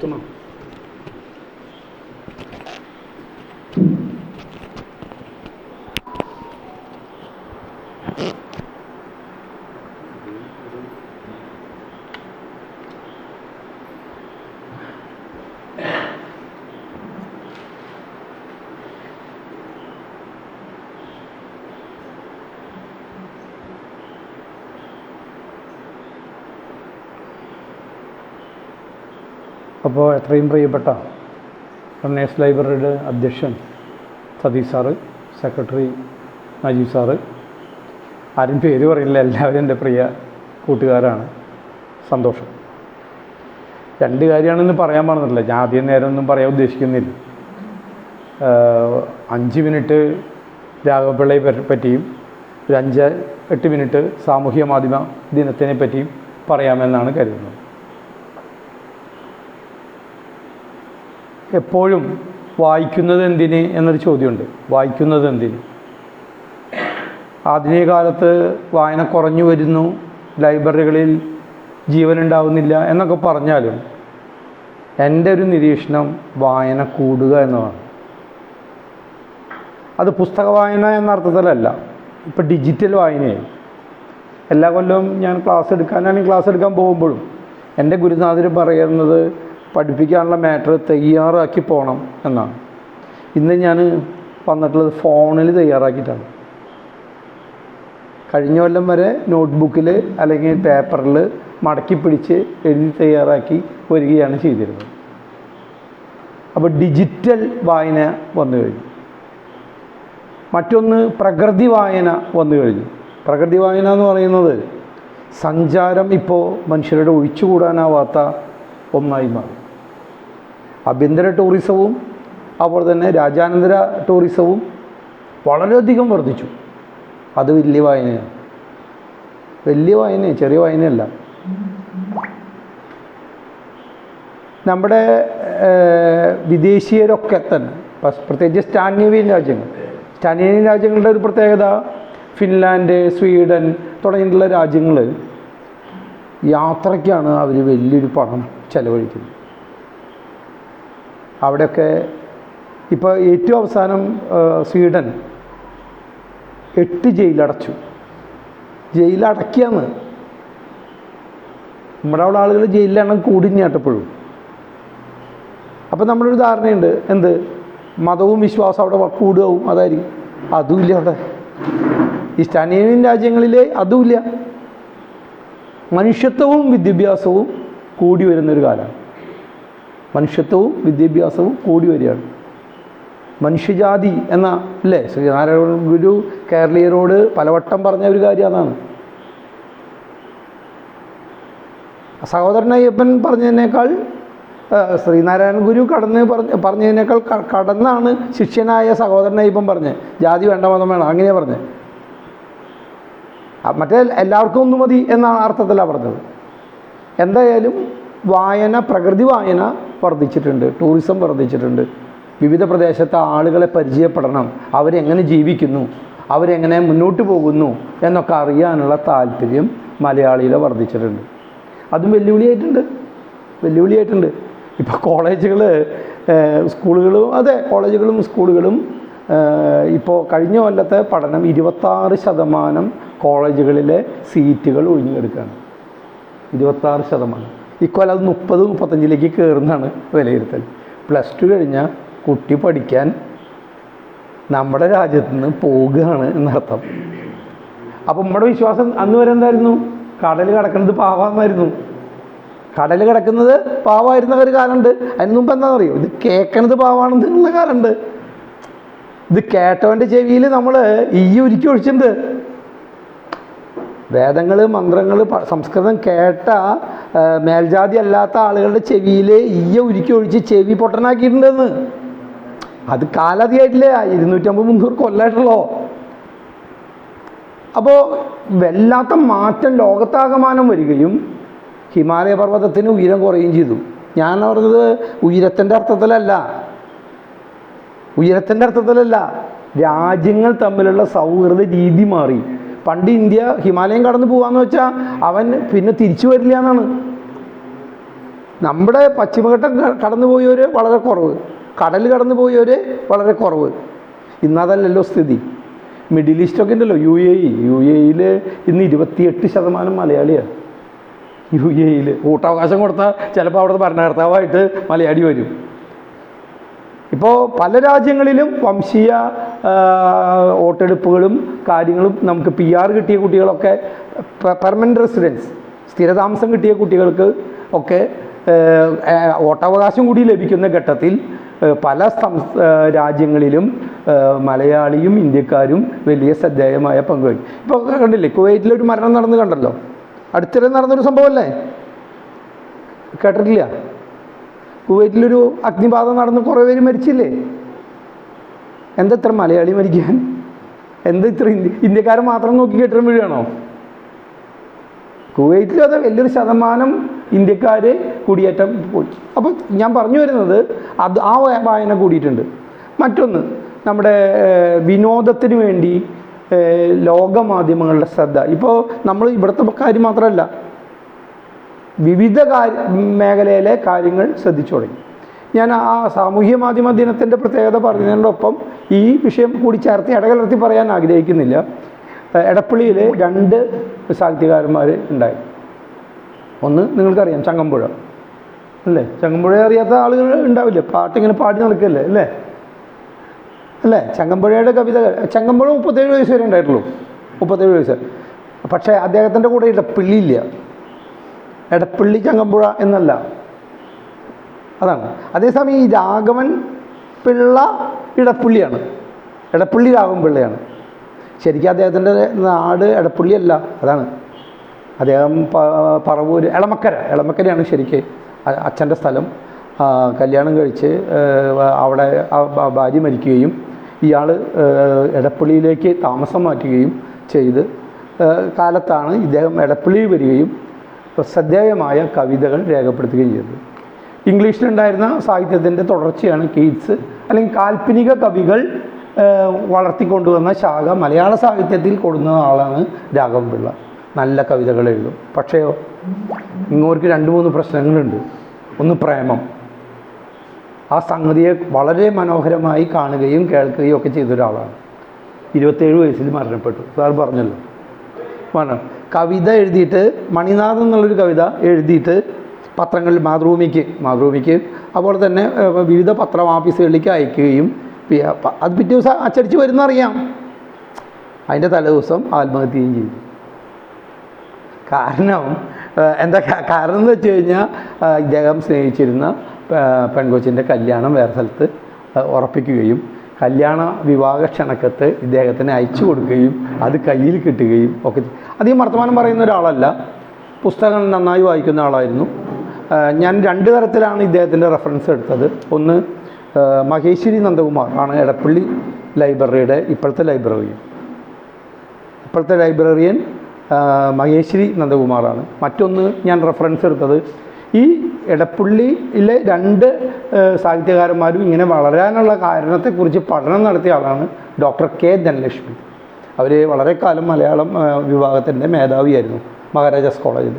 उतना അപ്പോൾ എത്രയും പ്രിയപ്പെട്ട കണ്ണേഴ്സ് ലൈബ്രറിയുടെ അധ്യക്ഷൻ Satheesh sir secretary Najeeb sir ആരും പേര് പറയില്ല എല്ലാവരും എന്റെ പ്രിയ കൂട്ടുകാരാണ്. സന്തോഷം. രണ്ട് കാര്യമാണെന്ന് പറയാൻ പാടുന്നില്ല. ഞാൻ ആദ്യം നേരം ഒന്നും പറയാൻ ഉദ്ദേശിക്കുന്നില്ല. അഞ്ച് മിനിറ്റ് രാഘവപിള്ളയെ പറ്റിയും ഒരു അഞ്ച് എട്ട് മിനിറ്റ് സാമൂഹ്യ മാധ്യമ ദിനത്തിനെ പറ്റിയും പറയാമെന്നാണ് കരുതുന്നത്. എപ്പോഴും വായിക്കുന്നത് എന്തിന് എന്നൊരു ചോദ്യമുണ്ട്. വായിക്കുന്നത് എന്തിന് ആധുനിക കാലത്ത് വായന കുറഞ്ഞു വരുന്നു ലൈബ്രറികളിൽ ജീവനുണ്ടാവുന്നില്ല എന്നൊക്കെ പറഞ്ഞാലും എന്റെ ഒരു നിരീക്ഷണം വായന കൂടുക എന്നതാണ്. അത് പുസ്തക വായന എന്ന അർത്ഥത്തിലല്ല ഇപ്പം ഡിജിറ്റൽ വായനയായി എല്ലാ കൊല്ലവും ഞാൻ ക്ലാസ് എടുക്കാനാണെങ്കിൽ ക്ലാസ് എടുക്കാൻ പോകുമ്പോഴും എന്റെ ഗുരുനാഥർ പറയുന്നത് പഠിപ്പിക്കാനുള്ള മാറ്റർ തയ്യാറാക്കി പോകണം എന്നാണ്. ഇന്ന് ഞാൻ വന്നിട്ടുള്ളത് ഫോണിൽ തയ്യാറാക്കിയിട്ടാണ്. കഴിഞ്ഞ കൊല്ലം വരെ നോട്ട്ബുക്കിൽ അല്ലെങ്കിൽ പേപ്പറിൽ മടക്കി പിടിച്ച് എഴുതി തയ്യാറാക്കി വരികയാണ് ചെയ്തിരുന്നത്. അപ്പോൾ ഡിജിറ്റൽ വായന വന്നു കഴിഞ്ഞു. മറ്റൊന്ന് പ്രകൃതി വായന വന്നു കഴിഞ്ഞു. പ്രകൃതി വായന എന്ന് പറയുന്നത് സഞ്ചാരം ഇപ്പോൾ മനുഷ്യരുടെ ഒഴിച്ചുകൂടാനാവാത്ത ഒന്നായി മാറി. ആഭ്യന്തര ടൂറിസവും അതുപോലെ തന്നെ രാജ്യാനന്തര ടൂറിസവും വളരെയധികം വർദ്ധിച്ചു. അത് വലിയ വായനയാണ്. വലിയ വായന ചെറിയ വായനയല്ല. നമ്മുടെ വിദേശീയരൊക്കെ തന്നെ പ്രത്യേകിച്ച് സ്റ്റാൻഡേവിയൻ രാജ്യങ്ങൾ. സ്റ്റാൻഡേവിയൻ രാജ്യങ്ങളുടെ ഒരു പ്രത്യേകത ഫിൻലാൻഡ് സ്വീഡൻ തുടങ്ങിയിട്ടുള്ള രാജ്യങ്ങൾ യാത്രയ്ക്കാണ് അവർ വലിയൊരു പണം ചെലവഴിക്കുന്നത്. അവിടെയൊക്കെ ഇപ്പോൾ ഏറ്റവും അവസാനം സ്വീഡൻ എട്ട് ജയിലടച്ചു. ജയിലടക്കിയാന്ന് നമ്മുടെ അവിടെ ആളുകൾ ജയിലിലാണ് കൂടിഞ്ഞാട്ടപ്പോഴും അപ്പം നമ്മളൊരു ധാരണയുണ്ട്. എന്ത്? മതവും വിശ്വാസവും അവിടെ കൂടുകയും അതായിരിക്കും. അതുമില്ല അവിടെ ഈ സ്റ്റാനിയൻ രാജ്യങ്ങളിലെ അതുമില്ല മനുഷ്യത്വവും വിദ്യാഭ്യാസവും കൂടി വരുന്നൊരു കാലമാണ്. മനുഷ്യത്വവും വിദ്യാഭ്യാസവും കൂടി വരികയാണ്. മനുഷ്യജാതി എന്ന അല്ലേ? ശ്രീനാരായണ ഗുരു കേരളീയരോട് പലവട്ടം പറഞ്ഞ ഒരു കാര്യം അതാണ്. സഹോദരൻ അയ്യപ്പൻ പറഞ്ഞതിനേക്കാൾ ശ്രീനാരായണ ഗുരു കടന്ന് പറഞ്ഞ പറഞ്ഞതിനേക്കാൾ കടന്നാണ് ശിഷ്യനായ സഹോദരൻ അയ്യപ്പൻ പറഞ്ഞത്. ജാതി വേണ്ട മതം വേണം അങ്ങനെയാണ് പറഞ്ഞത്. മറ്റേ എല്ലാവർക്കും ഒന്നും മതി എന്നാണ് അർത്ഥത്തിലാണ് പറഞ്ഞത്. എന്തായാലും വായന പ്രകൃതി വായന വർദ്ധിച്ചിട്ടുണ്ട് ടൂറിസം വർദ്ധിച്ചിട്ടുണ്ട്. വിവിധ പ്രദേശത്തെ ആളുകളെ പരിചയപ്പെടണം. അവരെങ്ങനെ ജീവിക്കുന്നു അവരെങ്ങനെ മുന്നോട്ട് പോകുന്നു എന്നൊക്കെ അറിയാനുള്ള താല്പര്യം മലയാളിയിൽ വർദ്ധിച്ചിട്ടുണ്ട്. അതും വെല്ലുവിളിയായിട്ടുണ്ട് വെല്ലുവിളിയായിട്ടുണ്ട്. ഇപ്പോൾ കോളേജുകൾ സ്കൂളുകളും അതെ കോളേജുകളും സ്കൂളുകളും ഇപ്പോൾ കഴിഞ്ഞ കൊല്ലത്തെ പഠനം ഇരുപത്താറ് ശതമാനം കോളേജുകളിലെ സീറ്റുകൾ ഒഴിഞ്ഞെടുക്കുകയാണ് ഇരുപത്താറ് ശതമാനം. ഇക്കൊല്ലം അത് മുപ്പത് മുപ്പത്തഞ്ചിലേക്ക് കയറുന്നതാണ് വിലയിരുത്തൽ. പ്ലസ് ടു കഴിഞ്ഞാൽ കുട്ടി പഠിക്കാൻ നമ്മുടെ രാജ്യത്ത് നിന്ന് പോകുകയാണ് എന്നർത്ഥം. അപ്പം നമ്മുടെ വിശ്വാസം അന്ന് വരെ എന്തായിരുന്നു? കടൽ കിടക്കുന്നത് പാവാന്നായിരുന്നു. കടൽ കിടക്കുന്നത് പാവായിരുന്ന ഒരു കാലമുണ്ട്. അതിന് മുമ്പ് എന്താണെന്ന് അറിയോ? ഇത് കേൾക്കണത് പാവാണെന്നുള്ള കാലമുണ്ട്. ഇത് കേട്ടവന്റെ ചെവിയിൽ നമ്മൾ ഈ ഒരുക്കി ഒഴിച്ചിട്ടുണ്ട്. വേദങ്ങൾ മന്ത്രങ്ങൾ സംസ്കൃതം കേട്ട മേൽജാതി അല്ലാത്ത ആളുകളുടെ ചെവിയിൽ ഈയ ഉരുക്കി ഒഴിച്ച് ചെവി പൊട്ടനാക്കിയിട്ടുണ്ടെന്ന്. അത് കാലാതിയായിട്ടില്ല? ഇരുന്നൂറ്റമ്പത് മുന്നൂറ് കൊല്ലായിട്ടുള്ളോ? അപ്പോൾ വല്ലാത്ത മാറ്റം ലോകത്താകമാനം വരികയും ഹിമാലയ പർവതത്തിന് ഉയരം കുറയുകയും ചെയ്തു. ഞാൻ പറഞ്ഞത് ഉയരത്തിന്റെ അർത്ഥത്തിലല്ല. ഉയരത്തിന്റെ അർത്ഥത്തിലല്ല. രാജ്യങ്ങൾ തമ്മിലുള്ള സൗഹൃദ രീതി മാറി. പണ്ട് ഇന്ത്യ ഹിമാലയം കടന്നു പോകാന്ന് വെച്ചാൽ അവൻ പിന്നെ തിരിച്ചു വരില്ല എന്നാണ്. നമ്മുടെ പശ്ചിമഘട്ടം കടന്നു പോയവർ വളരെ കുറവ്. കടൽ കടന്നു പോയവർ വളരെ കുറവ്. ഇന്നതല്ലല്ലോ സ്ഥിതി. മിഡിൽ ഈസ്റ്റൊക്കെ ഉണ്ടല്ലോ U A E. U A ഇയിൽ ഇന്ന് ഇരുപത്തിയെട്ട് ശതമാനം മലയാളിയാണ് യു എ ഇയിൽ വോട്ടവകാശം കൊടുത്താൽ ചിലപ്പോൾ അവിടുത്തെ ഭരണകർത്താവായിട്ട് മലയാളി വരും. ഇപ്പോൾ പല രാജ്യങ്ങളിലും വംശീയ വോട്ടെടുപ്പുകളും കാര്യങ്ങളും നമുക്ക് പി ആർ കിട്ടിയ കുട്ടികളൊക്കെ പെർമനന്റ് റെസിഡൻസ് സ്ഥിരതാമസം കിട്ടിയ കുട്ടികൾക്ക് ഒക്കെ വോട്ടവകാശം കൂടി ലഭിക്കുന്ന ഘട്ടത്തിൽ പല രാജ്യങ്ങളിലും മലയാളിയും ഇന്ത്യക്കാരും വലിയ ശ്രദ്ധേയമായ പങ്കുവഹിക്കും ഇപ്പോൾ കണ്ടില്ലേ കുവൈറ്റിലൊരു മരണം നടന്ന് കണ്ടല്ലോ? അടുത്തിടെ നടന്നൊരു സംഭവമല്ലേ കേട്ടിട്ടില്ല? കുവൈറ്റിലൊരു അഗ്നിബാധ നടന്ന് കുറേ പേര് മരിച്ചില്ലേ? എന്താ ഇത്ര മലയാളി മരിക്കാൻ? എന്താ ഇത്ര ഇന്ത്യ ഇന്ത്യക്കാരെ മാത്രം നോക്കി കെട്ടിടം വീഴുകയാണോ? കുവൈറ്റിൽ അത് വലിയൊരു ശതമാനം ഇന്ത്യക്കാർ കുടിയേറ്റം പോയി. അപ്പോൾ ഞാൻ പറഞ്ഞു വരുന്നത് അത് ആ വായന കൂടിയിട്ടുണ്ട്. മറ്റൊന്ന് നമ്മുടെ വിനോദത്തിന് വേണ്ടി ലോകമാധ്യമങ്ങളുടെ ശ്രദ്ധ. ഇപ്പോൾ നമ്മൾ ഇവിടുത്തെ കാര്യം മാത്രമല്ല വിവിധ കാര്യ മേഖലയിലെ കാര്യങ്ങൾ ശ്രദ്ധിച്ചു തുടങ്ങി. ഞാൻ ആ സാമൂഹ്യ മാധ്യമ ദിനത്തിന്റെ പ്രത്യേകത പറഞ്ഞതിനോടൊപ്പം ഈ വിഷയം കൂടി ചേർത്ത് ഇടകലർത്തി പറയാൻ ആഗ്രഹിക്കുന്നില്ല. എടപ്പള്ളിയിൽ രണ്ട് സാഹിത്യകാരന്മാർ ഉണ്ടായി. ഒന്ന് നിങ്ങൾക്കറിയാം ചങ്ങമ്പുഴ. അല്ലേ? ചങ്ങമ്പുഴ അറിയാത്ത ആളുകൾ ഉണ്ടാവില്ലേ? പാട്ടിങ്ങനെ പാടി നടക്കല്ലേ? അല്ലേ? അല്ലേ? ചങ്ങമ്പുഴയുടെ കവിത ചങ്ങമ്പുഴ മുപ്പത്തേഴ് വയസ്സ് വരെ ഉണ്ടായിട്ടുള്ളൂ. മുപ്പത്തേഴ് വയസ്സ്. പക്ഷേ അദ്ദേഹത്തിന്റെ കൂടെ ഇടപ്പള്ളിയില്ല എടപ്പള്ളി ചങ്ങമ്പുഴ എന്നല്ല. അതാണ്. അതേസമയം ഈ രാഘവൻ പിള്ള ഇടപ്പുള്ളിയാണ്. എടപ്പള്ളി രാഘവൻ പിള്ളയാണ്. ശരിക്കും അദ്ദേഹത്തിന്റെ നാട് ഇടപ്പുള്ളിയല്ല അതാണ്. അദ്ദേഹം പറവൂർ എളമക്കര. എളമക്കരയാണ് ശരിക്ക് അച്ഛന്റെ സ്ഥലം. കല്യാണം കഴിച്ച് അവിടെ ഭാര്യ മരിക്കുകയും ഇയാൾ എടപ്പള്ളിയിലേക്ക് താമസം മാറ്റുകയും ചെയ്ത് കാലത്താണ് ഇദ്ദേഹം എടപ്പള്ളിയിൽ വരികയും ശ്രദ്ധേയമായ കവിതകൾ രേഖപ്പെടുത്തുകയും ചെയ്തു. ഇംഗ്ലീഷിലുണ്ടായിരുന്ന സാഹിത്യത്തിന്റെ തുടർച്ചയാണ് കീറ്റ്സ് അല്ലെങ്കിൽ കാൽപ്പനിക കവികൾ വളർത്തിക്കൊണ്ടുവന്ന ശാഖ മലയാള സാഹിത്യത്തിൽ കൊടുക്കുന്ന ആളാണ് രാഘവൻ പിള്ള. നല്ല കവിതകൾ എഴുതും. പക്ഷേ ഇങ്ങോർക്ക് രണ്ട് മൂന്ന് പ്രശ്നങ്ങളുണ്ട്. ഒന്ന് പ്രേമം. ആ സംഗതിയെ വളരെ മനോഹരമായി കാണുകയും കേൾക്കുകയും ഒക്കെ ചെയ്തൊരാളാണ്. ഇരുപത്തേഴ് വയസ്സിൽ മരണപ്പെട്ടു. സാർ പറഞ്ഞല്ലോ. പറഞ്ഞു കവിത എഴുതിയിട്ട് മണിനാഥൻ എന്നുള്ളൊരു കവിത എഴുതിയിട്ട് പത്രങ്ങളിൽ മാതൃഭൂമിക്ക് മാതൃഭൂമിക്ക് അതുപോലെ തന്നെ വിവിധ പത്രം ഓഫീസുകളിലേക്ക് അയക്കുകയും അത് പിറ്റേ ദിവസം അച്ചടിച്ച് വരുന്നറിയാം. അതിന്റെ തലേദിവസം ആത്മഹത്യയും ചെയ്തു. കാരണം എന്താ കാരണം എന്ന് വെച്ച് കഴിഞ്ഞാൽ ഇദ്ദേഹം സ്നേഹിച്ചിരുന്ന പെൺകൊച്ചിന്റെ കല്യാണം വേറെ സ്ഥലത്ത് ഉറപ്പിക്കുകയും കല്യാണ വിവാഹ ക്ഷണക്കത്ത് ഇദ്ദേഹത്തിന് അയച്ചു കൊടുക്കുകയും അത് കയ്യിൽ കിട്ടുകയും ഒക്കെ. അധികം വർത്തമാനം പറയുന്ന ഒരാളല്ല. പുസ്തകം നന്നായി വായിക്കുന്ന ആളായിരുന്നു. ഞാൻ രണ്ട് തരത്തിലാണ് ഇദ്ദേഹത്തിന്റെ റെഫറൻസ് എടുത്തത്. ഒന്ന് മഹേശ്വരി നന്ദകുമാർ ആണ് എടപ്പള്ളി ലൈബ്രറിയുടെ ഇപ്പോഴത്തെ ലൈബ്രറിയൻ. ഇപ്പോഴത്തെ ലൈബ്രറിയൻ മഹേശ്വരി നന്ദകുമാറാണ് മറ്റൊന്ന് ഞാൻ റെഫറൻസ് എടുത്തത് ഈ ഇടപ്പള്ളിയിലെ രണ്ട് സാഹിത്യകാരന്മാരും ഇങ്ങനെ വളരാനുള്ള കാരണത്തെക്കുറിച്ച് പഠനം നടത്തിയ ആളാണ് ഡോക്ടർ കെ ധനലക്ഷ്മി. അവർ വളരെ കാലം മലയാളം വിഭാഗത്തിന്റെ മേധാവിയായിരുന്നു മഹാരാജാസ് കോളേജിൽ.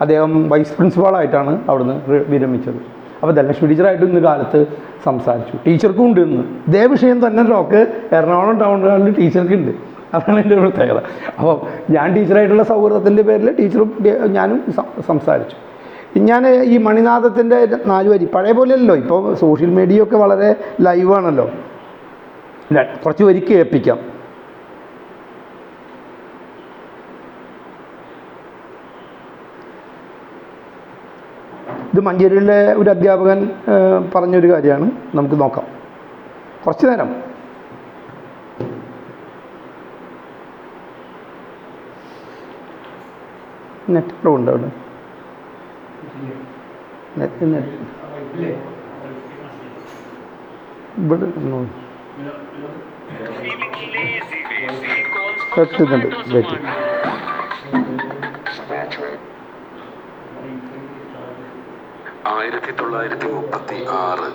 അദ്ദേഹം വൈസ് പ്രിൻസിപ്പാളായിട്ടാണ് അവിടുന്ന് വിരമിച്ചത്. അപ്പോൾ ധനലക്ഷ്മി ടീച്ചറായിട്ട് ഇന്ന് കാലത്ത് സംസാരിച്ചു. ടീച്ചർക്കും ഉണ്ട് ഇന്ന്. ഇതേ വിഷയം തന്നെ ഡോക്ക് എറണാകുളം ടൗൺ ഹാളിൽ ടീച്ചർക്ക് ഉണ്ട് അതാണ് എന്റെ പ്രത്യേകത. അപ്പോൾ ഞാൻ ടീച്ചറായിട്ടുള്ള സൗഹൃദത്തിന്റെ പേരിൽ ടീച്ചറും ഞാനും സംസാരിച്ചു. ഞാൻ ഈ മണിനാഥത്തിന്റെ നാല് വരി പഴയ പോലെയല്ലോ ഇപ്പോൾ സോഷ്യൽ മീഡിയ ഒക്കെ വളരെ ലൈവാണല്ലോ കുറച്ച് വരി കേൾപ്പിക്കാം ഇത് മഞ്ചേരിയിലെ ഒരു അധ്യാപകൻ പറഞ്ഞൊരു കാര്യമാണ്. നമുക്ക് നോക്കാം. കുറച്ച് നേരം. നെറ്റ് ഉണ്ട് അവിടെ? Net net. ആയിരത്തി തൊള്ളായിരത്തി മുപ്പത്തി ആറ്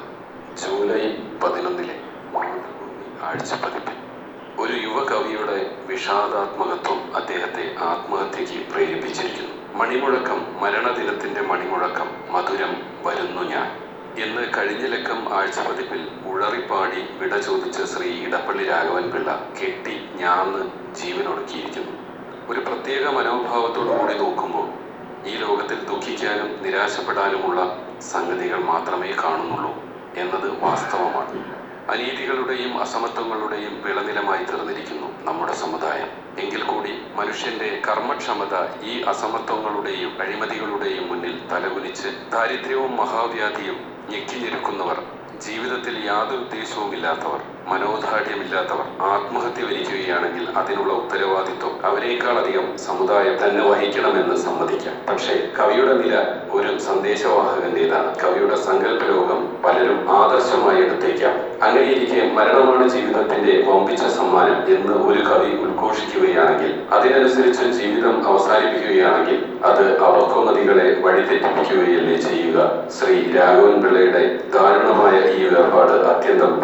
ജൂലൈ പതിനൊന്നിലെ ആഴ്ച പതിപ്പിൽ ഒരു യുവകവിയുടെ വിഷാദാത്മകത്വം അദ്ദേഹത്തെ ആത്മഹത്യക്ക് പ്രേരിപ്പിച്ചിരിക്കുന്നു. മണിമുഴക്കം മരണദിനത്തിന്റെ മണിമുഴക്കം മധുരം വരുന്നു ഞാൻ. എന്ന് കഴിഞ്ഞ ലക്കം ആഴ്ച പതിപ്പിൽ ഉഴറിപ്പാടി വിട ചോദിച്ച ശ്രീ ഇടപ്പള്ളി രാഘവൻ പിള്ള കെട്ടി ഞാന്ന് ജീവനൊടുക്കിയിരിക്കുന്നു. ഒരു പ്രത്യേക മനോഭാവത്തോടു കൂടി നോക്കുമ്പോൾ ഈ ലോകത്തിൽ ദുഃഖിക്കാനും നിരാശപ്പെടാനുമുള്ള സംഗതികൾ മാത്രമേ കാണുന്നുള്ളൂ എന്നത് വാസ്തവമാണ്. അനീതികളുടെയും അസമത്വങ്ങളുടെയും വിളനിലമായി തീർന്നിരിക്കുന്നു നമ്മുടെ സമുദായം. എങ്കിൽ കൂടി മനുഷ്യന്റെ കർമ്മക്ഷമത ഈ അസമത്വങ്ങളുടെയും അഴിമതികളുടെയും മുന്നിൽ തലകുനിച്ച് ദാരിദ്ര്യവും മഹാവ്യാധിയും ഞെക്കിഞ്ഞിരുക്കുന്നവർ ജീവിതത്തിൽ യാതൊരു ഉദ്ദേശവുമില്ലാത്തവർ. മനോദാർഢ്യമില്ലാത്തവർ ആത്മഹത്യ വരിക്കുകയാണെങ്കിൽ അതിനുള്ള ഉത്തരവാദിത്വം അവരെക്കാൾ അധികം സമുദായം തന്നെ വഹിക്കണമെന്ന് സമ്മതിക്കാം. പക്ഷേ കവിയുടെ നില ഒരു സന്ദേശവാഹകന്റേതാണ്. കവിയുടെ സങ്കല്പ ലോകം പലരും ആദർശമായി എടുത്തേക്കാം. അങ്ങനെയിരിക്കെ മരണമാണ് ജീവിതത്തിന്റെ വമ്പിച്ച സമ്മാനം എന്ന് ഒരു കവി ഉദ്ഘോഷിക്കുകയാണെങ്കിൽ അതിനനുസരിച്ച് ജീവിതം അവസാനിപ്പിക്കുകയാണെങ്കിൽ അത് അവക്കോമതികളെ വഴിതെറ്റിപ്പിക്കുകയല്ലേ ചെയ്യുക? ശ്രീ രാഘവൻ പിള്ളയുടെ ദാരുണമായ ഈ വേർപാട് അത്യന്തം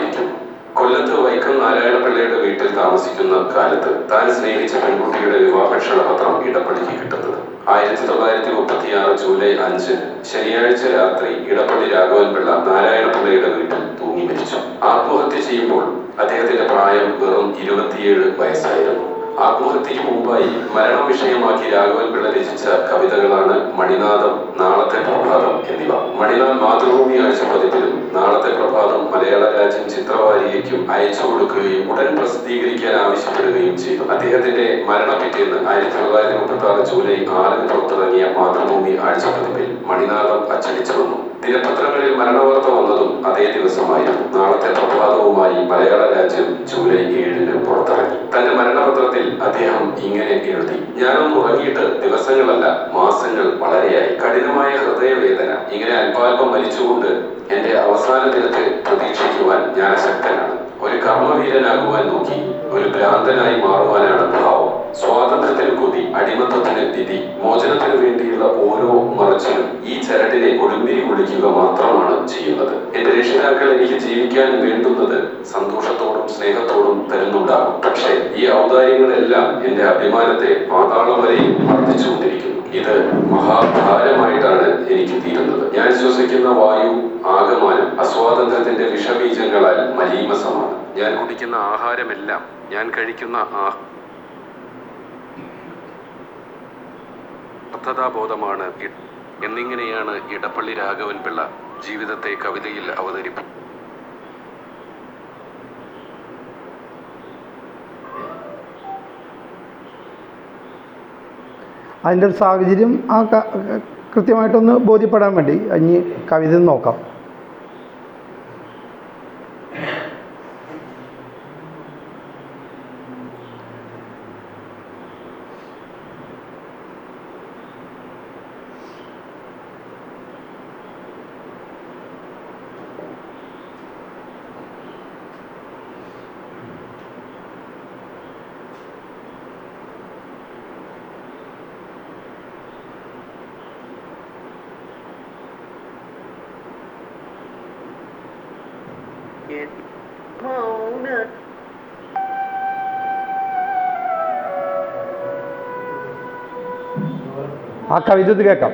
പരിതാപകരമായിരിക്കും കൊല്ലത്ത് വൈക്കം നാരായണ പിള്ളയുടെ വീട്ടിൽ താമസിക്കുന്ന കാലത്ത് താൻ സ്നേഹിച്ച പെൺകുട്ടിയുടെ വിവാഹ ക്ഷണപത്രം ഇടപ്പള്ളിക്ക് കിട്ടുന്നത്. ആയിരത്തി തൊള്ളായിരത്തി മുപ്പത്തിയാറ് ജൂലൈ അഞ്ചിന് ശനിയാഴ്ച രാത്രി ഇടപ്പള്ളി രാഘവൻ പിള്ള നാരായണ പിള്ളയുടെ വീട്ടിൽ തൂങ്ങി മരിച്ചു. ആത്മഹത്യ ചെയ്യുമ്പോൾ അദ്ദേഹത്തിന്റെ പ്രായം വെറും ഇരുപത്തിയേഴ് വയസ്സായിരുന്നു. ആത്മഹത്യക്ക് മുമ്പായി മരണം വിഷയമാക്കി രാഘവൻ പിള്ള രചിച്ച കവിതകളാണ് മണിനാഥം നാളത്തെ പ്രഭാതം എന്നിവ. മണിനാഥ് മാതൃഭൂമി ആഴ്ച പതിപ്പിലും നാളത്തെ പ്രഭാതം മലയാള രാജ്യം ചിത്രവാരികയ്ക്കും അയച്ചു കൊടുക്കുകയും ഉടൻ പ്രസിദ്ധീകരിക്കാൻ ആവശ്യപ്പെടുകയും ചെയ്തു. അദ്ദേഹത്തിന്റെ മരണപ്പിറ്റേന്ന് ആയിരത്തി തൊള്ളായിരത്തി മുപ്പത്തി ആറ് ജൂലൈ ആറിന് പുറത്തിറങ്ങിയ മാതൃഭൂമി ആഴ്ച പതിപ്പിൽ മണിനാഥം അച്ചടിച്ചു വന്നു. ദിനപത്രങ്ങളിൽ മരണവാർത്ത വന്നതും അതേ ദിവസമായിരുന്നു നാളത്തെ പ്രഭാതവുമായി മലയാള രാജ്യം ജൂലൈ ഏഴിന് പുറത്തിറങ്ങി. തന്റെ മരണപത്രത്തിൽ അദ്ദേഹം ഇങ്ങനെ എഴുതി ഞാനൊന്ന് ഉറങ്ങിയിട്ട് ദിവസങ്ങളല്ല മാസങ്ങൾ വളരെയായി. കഠിനമായ ഹൃദയവേദന. ഇങ്ങനെ അല്പാൽപം മരിച്ചുകൊണ്ട് എന്റെ അവസാന ദിനത്തെ പ്രതീക്ഷിക്കുവാൻ ഞാൻ അശക്തനാണ് ഒരു കർമ്മവീരനാകുവാൻ നോക്കി ഒരു ഭ്രാന്തനായി മാറുവാനാണ് ഭാവം. സ്വാതന്ത്ര്യത്തിന് കൊതി അടിമത്തത്തിന് വിധി മോചനത്തിന് വേണ്ടിയുള്ള ഓരോ മറച്ചിലും ഈ ചരടിനെ കൊടുമ്പിരി ഒളിക്കുക മാത്രമാണ് ചെയ്യുന്നത്. എന്റെ രക്ഷിതാക്കൾ എനിക്ക് ജീവിക്കാൻ വേണ്ടുന്നത് സന്തോഷത്തോടും സ്നേഹത്തോടും തരുന്നുണ്ടാകും. പക്ഷേ ഈ ഔദാര്യങ്ങളെല്ലാം എന്റെ അഭിമാനത്തെ പാതാളം വരെയും വർദ്ധിച്ചുകൊണ്ടിരിക്കുന്നു. ഇത് മഹാഭാരമായിട്ടാണ് എനിക്ക് തീരുന്നത്. ഞാൻ ശ്വസിക്കുന്ന വായു ആകമാനം അസ്വാതന്ത്ര്യത്തിന്റെ വിഷബീജങ്ങളാൽ മലീമസമാണ്. ഞാൻ കുടിക്കുന്ന ആഹാരമെല്ലാം ഞാൻ കഴിക്കുന്ന ആ അർത്ഥതാബോധമാണ് ബോധമാണ് എന്നിങ്ങനെയാണ് ഇടപ്പള്ളി രാഘവൻ പിള്ള ജീവിതത്തെ കവിതയിൽ അവതരിപ്പി അതിന്റെ ഒരു സാഹചര്യം ആ കൃത്യമായിട്ടൊന്ന് ബോധ്യപ്പെടാൻ വേണ്ടി ഇനി കവിത നോക്കാം. ആ കവിത ഇത് കേൾക്കാം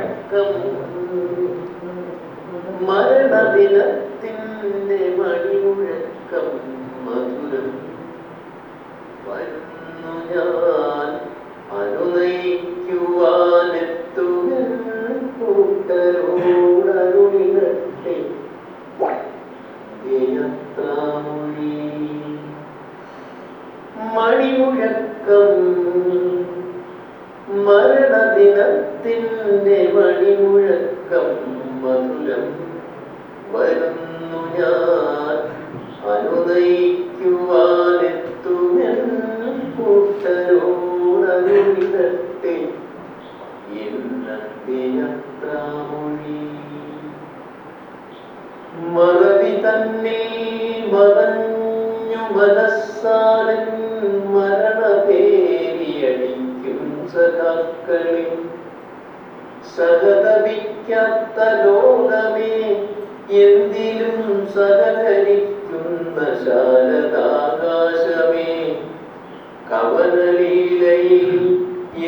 മരണദിനത്തിന്റെ മറവി തന്നിൽ മറഞ്ഞു മനസ്സാലൻ മരണപേരിയടിക്കും സഖാക്കളിൽ. സഹതപിക്കാത്ത ലോകമേ എന്തിലും സഹകരിക്കുന്ന ശാരദാകാശമേ കവനലീലയിൽ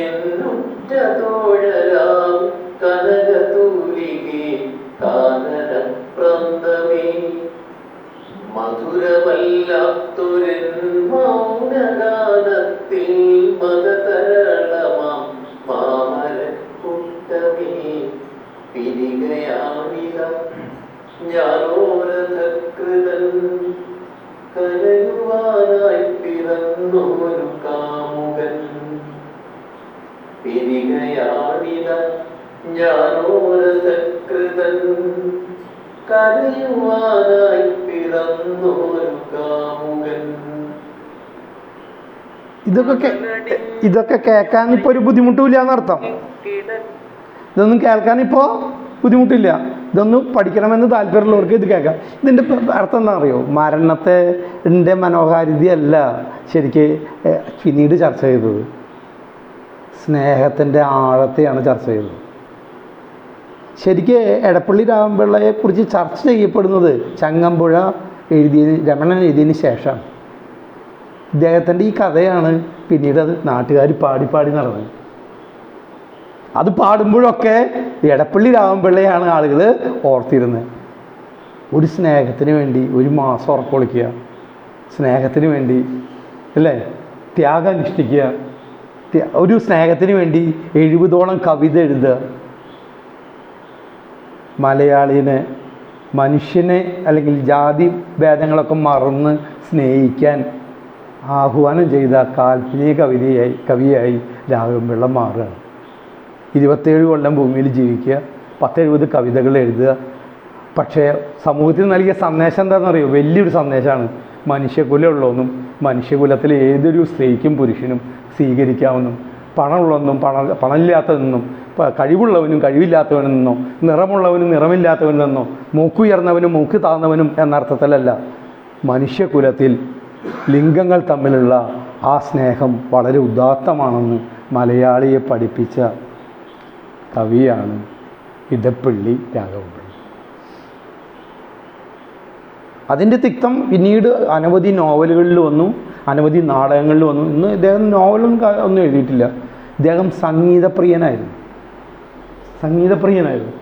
എന്നുറ്റ തോഴരാം കനകതൂലികെ കാനനപ്രാന്തമേ മധുരമല്ലാത്തൊരൻ മൗനഗാനത്തിൽ മതതരളമാം ഇതൊക്കെ കേൾക്കാൻ ഇപ്പോൾ ഒരു ബുദ്ധിമുട്ടുമില്ല എന്നർത്ഥം. ഇതൊന്നും കേൾക്കാൻ ഇപ്പോൾ ബുദ്ധിമുട്ടില്ല. ഇതൊന്നും പഠിക്കണമെന്ന് താല്പര്യമുള്ളവർക്ക് ഇത് കേൾക്കാം. ഇതിന്റെ അർത്ഥം എന്താ അറിയോ? മരണത്തെ മനോഹാരിതയല്ല ശരിക്ക് പിന്നീട് ചർച്ച ചെയ്തത്. സ്നേഹത്തിന്റെ ആഴത്തെയാണ് ചർച്ച ചെയ്തത്. ശരിക്ക് എടപ്പള്ളി രാമപിള്ളയെ കുറിച്ച് ചർച്ച ചെയ്യപ്പെടുന്നത് ചങ്ങമ്പുഴ എഴുതിയ രമണൻ എഴുതിയതിന് ശേഷം ഇദ്ദേഹത്തിന്റെ ഈ കഥയാണ് പിന്നീട് അത് നാട്ടുകാർ പാടി പാടി നടന്നത്. അത് പാടുമ്പോഴൊക്കെ എടപ്പള്ളി രാമപിള്ളയാണ് ആളുകൾ ഓർത്തിരുന്നത്. ഒരു സ്നേഹത്തിന് വേണ്ടി ഒരു മാസം ഉറക്കൊളിക്കുക സ്നേഹത്തിന് വേണ്ടി അല്ലേ? ത്യാഗം അനുഷ്ഠിക്കുക. ഒരു സ്നേഹത്തിന് വേണ്ടി എഴുപതോളം കവിത എഴുതുക. മലയാളിനെ മനുഷ്യനെ അല്ലെങ്കിൽ ജാതി ഭേദങ്ങളൊക്കെ മറന്ന് സ്നേഹിക്കാൻ ആഹ്വാനം ചെയ്ത കാൽപ്പനിക കവിതയായി കവിയായി രാഘവൻപിള്ള മാറുകയാണ്. ഇരുപത്തേഴ് കൊല്ലം ഭൂമിയിൽ ജീവിക്കുക പത്തെഴുപത് കവിതകൾ എഴുതുക. പക്ഷേ സമൂഹത്തിന് നൽകിയ സന്ദേശം എന്താണെന്നറിയോ വലിയൊരു സന്ദേശമാണ്. മനുഷ്യകുലമുള്ളതെന്നും മനുഷ്യകുലത്തിലെ ഏതൊരു സ്ത്രീക്കും പുരുഷനും സ്വീകരിക്കാമെന്നും പണമുള്ളതെന്നും പണ പണമില്ലാത്തതെന്നും കഴിവുള്ളവനും കഴിവില്ലാത്തവനെന്നോ നിറമുള്ളവനും നിറമില്ലാത്തവനെന്നോ മൂക്കുയർന്നവനും മൂക്ക് താഴ്ന്നവനും എന്നർത്ഥത്തിലല്ല. മനുഷ്യകുലത്തിൽ ലിംഗങ്ങൾ തമ്മിലുള്ള ആ സ്നേഹം വളരെ ഉദാത്തമാണെന്ന് മലയാളിയെ പഠിപ്പിച്ച കവിയാണ് ഇടപ്പള്ളി രാഘവപിള്ളി അതിന്റെ തിക്തം പിന്നീട് അനവധി നോവലുകളിൽ വന്നു അനവധി നാടകങ്ങളിൽ വന്നു. ഇന്ന് ഇദ്ദേഹം നോവലൊന്നും ഒന്നും എഴുതിയിട്ടില്ല. ഇദ്ദേഹം സംഗീതപ്രിയനായിരുന്നു. സംഗീതപ്രിയനായിരുന്നു.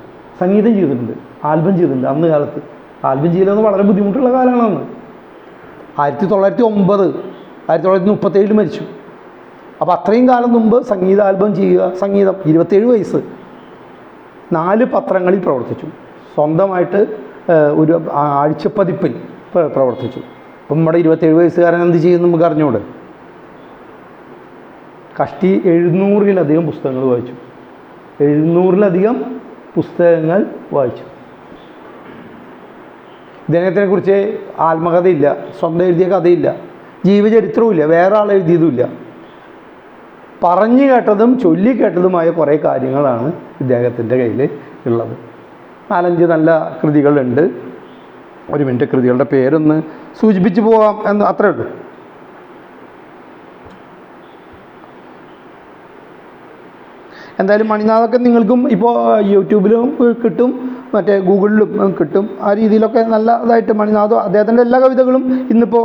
സംഗീതം ചെയ്തിട്ടുണ്ട് ആൽബം ചെയ്തിട്ടുണ്ട് അന്ന് കാലത്ത്. ആൽബം ചെയ്യലെന്ന് വളരെ ബുദ്ധിമുട്ടുള്ള കാലമാണ് ആയിരത്തി തൊള്ളായിരത്തി ഒമ്പത് ആയിരത്തി തൊള്ളായിരത്തി മുപ്പത്തേഴിൽ മരിച്ചു. അപ്പോൾ അത്രയും കാലം മുമ്പ് സംഗീത ആൽബം ചെയ്യുക സംഗീതം ഇരുപത്തേഴ് വയസ്സ്. നാല് പത്രങ്ങളിൽ പ്രവർത്തിച്ചു. സ്വന്തമായിട്ട് ഒരു ആഴ്ചപ്പതിപ്പിൽ പ്ര- പ്രവർത്തിച്ചു. അപ്പം നമ്മുടെ ഇരുപത്തേഴ് വയസ്സുകാരൻ എന്ത് ചെയ്യുന്നു നമുക്ക് അറിഞ്ഞൂടെ? കഷ്ടി എഴുന്നൂറിലധികം പുസ്തകങ്ങൾ വായിച്ചു. എഴുന്നൂറിലധികം പുസ്തകങ്ങൾ വായിച്ചു. ഇദ്ദേഹത്തിനെ കുറിച്ച് ആത്മകഥയില്ല സ്വന്തം എഴുതിയ കഥയില്ല ജീവചരിത്രവുമില്ല വേറെ ആൾ എഴുതിയതുമില്ല. പറഞ്ഞു കേട്ടതും ചൊല്ലി കേട്ടതുമായ കുറേ കാര്യങ്ങളാണ് ഇദ്ദേഹത്തിന്റെ കയ്യിൽ ഉള്ളത്. നാലഞ്ച് നല്ല കൃതികളുണ്ട്. ഒരു മിനിറ്റ് കൃതികളുടെ പേരൊന്ന് സൂചിപ്പിച്ചു പോകാം എന്ന് അത്രേ ഉള്ളൂ. എന്തായാലും മണിനാഥൊക്കെ നിങ്ങൾക്കും ഇപ്പോൾ യൂട്യൂബിലും കിട്ടും. മറ്റേ ഗൂഗിളിലും കിട്ടും. ആ രീതിയിലൊക്കെ നല്ലതായിട്ട് മണിനാഥ് അദ്ദേഹത്തിന്റെ എല്ലാ കവിതകളും ഇന്നിപ്പോൾ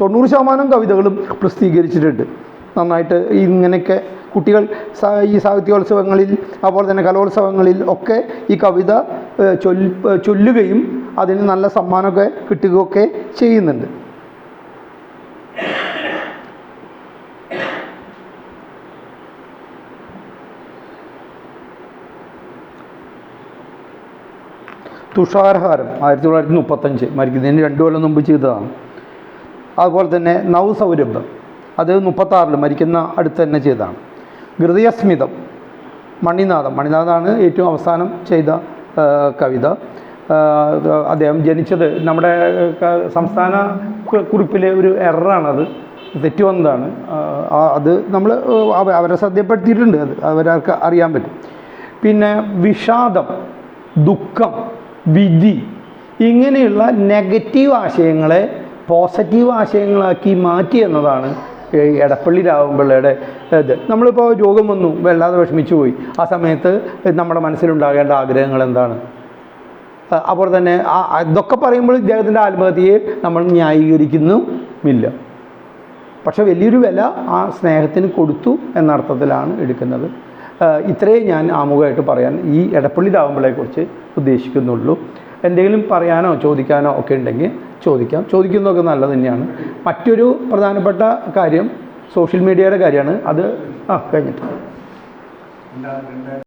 തൊണ്ണൂറ് ശതമാനം കവിതകളും പ്രസിദ്ധീകരിച്ചിട്ടുണ്ട്. നന്നായിട്ട് ഇങ്ങനെയൊക്കെ കുട്ടികൾ ഈ സാഹിത്യോത്സവങ്ങളിൽ അതുപോലെ തന്നെ കലോത്സവങ്ങളിൽ ഒക്കെ ഈ കവിത ചൊല്ലുകയും അതിന് നല്ല സമ്മാനമൊക്കെ കിട്ടുകയൊക്കെ ചെയ്യുന്നുണ്ട്. തുഷാരഹാരം ആയിരത്തി തൊള്ളായിരത്തി മുപ്പത്തഞ്ച് മരിക്കുന്നതിന് രണ്ടു കൊല്ലം മുമ്പ് ചെയ്തതാണ്. അതുപോലെ തന്നെ നവസൗരഭം അത് മുപ്പത്താറിൽ മരിക്കുന്ന അടുത്ത് തന്നെ ചെയ്തതാണ്. ഹൃദയസ്മിതം മണിനാഥം. മണിനാഥാണ് ഏറ്റവും അവസാനം ചെയ്ത കവിത. അദ്ദേഹം ജനിച്ചത് നമ്മുടെ സംസ്ഥാന കുറിപ്പിലെ ഒരു എററാണത് തെറ്റു വന്നതാണ്. അത് നമ്മൾ അവരെ ശ്രദ്ധപ്പെടുത്തിയിട്ടുണ്ട് അത് അവർക്ക് അറിയാൻ പറ്റും. പിന്നെ വിഷാദം ദുഃഖം വിധി. ഇങ്ങനെയുള്ള നെഗറ്റീവ് ആശയങ്ങളെ പോസിറ്റീവ് ആശയങ്ങളാക്കി മാറ്റി എന്നതാണ് എടപ്പള്ളി രാവുമ്പിള്ളയുടെ ഇത്. നമ്മളിപ്പോൾ രോഗം വന്നു വല്ലാതെ വിഷമിച്ചു പോയി. ആ സമയത്ത് നമ്മുടെ മനസ്സിലുണ്ടാകേണ്ട ആഗ്രഹങ്ങൾ എന്താണ്? അപ്പോൾ തന്നെ ആ ഇതൊക്കെ പറയുമ്പോൾ ഇദ്ദേഹത്തിന്റെ ആത്മഹത്യയെ നമ്മൾ ന്യായീകരിക്കുന്നുമില്ല പക്ഷെ വലിയൊരു വില ആ സ്നേഹത്തിന് കൊടുത്തു എന്ന അർത്ഥത്തിലാണ് എടുക്കുന്നത്. ഇത്രയേ ഞാൻ ആമുഖമായിട്ട് പറയാൻ ഈ എടപ്പള്ളി രാവുമ്പളെക്കുറിച്ച് ഉദ്ദേശിക്കുന്നുള്ളൂ. എന്തെങ്കിലും പറയാനോ ചോദിക്കാനോ ഒക്കെ ഉണ്ടെങ്കിൽ ചോദിക്കാം. ചോദിക്കുന്നതൊക്കെ നല്ലത് തന്നെയാണ്. മറ്റൊരു പ്രധാനപ്പെട്ട കാര്യം സോഷ്യൽ മീഡിയയുടെ കാര്യമാണ്. അത് ആ കഴിഞ്ഞിട്ട്.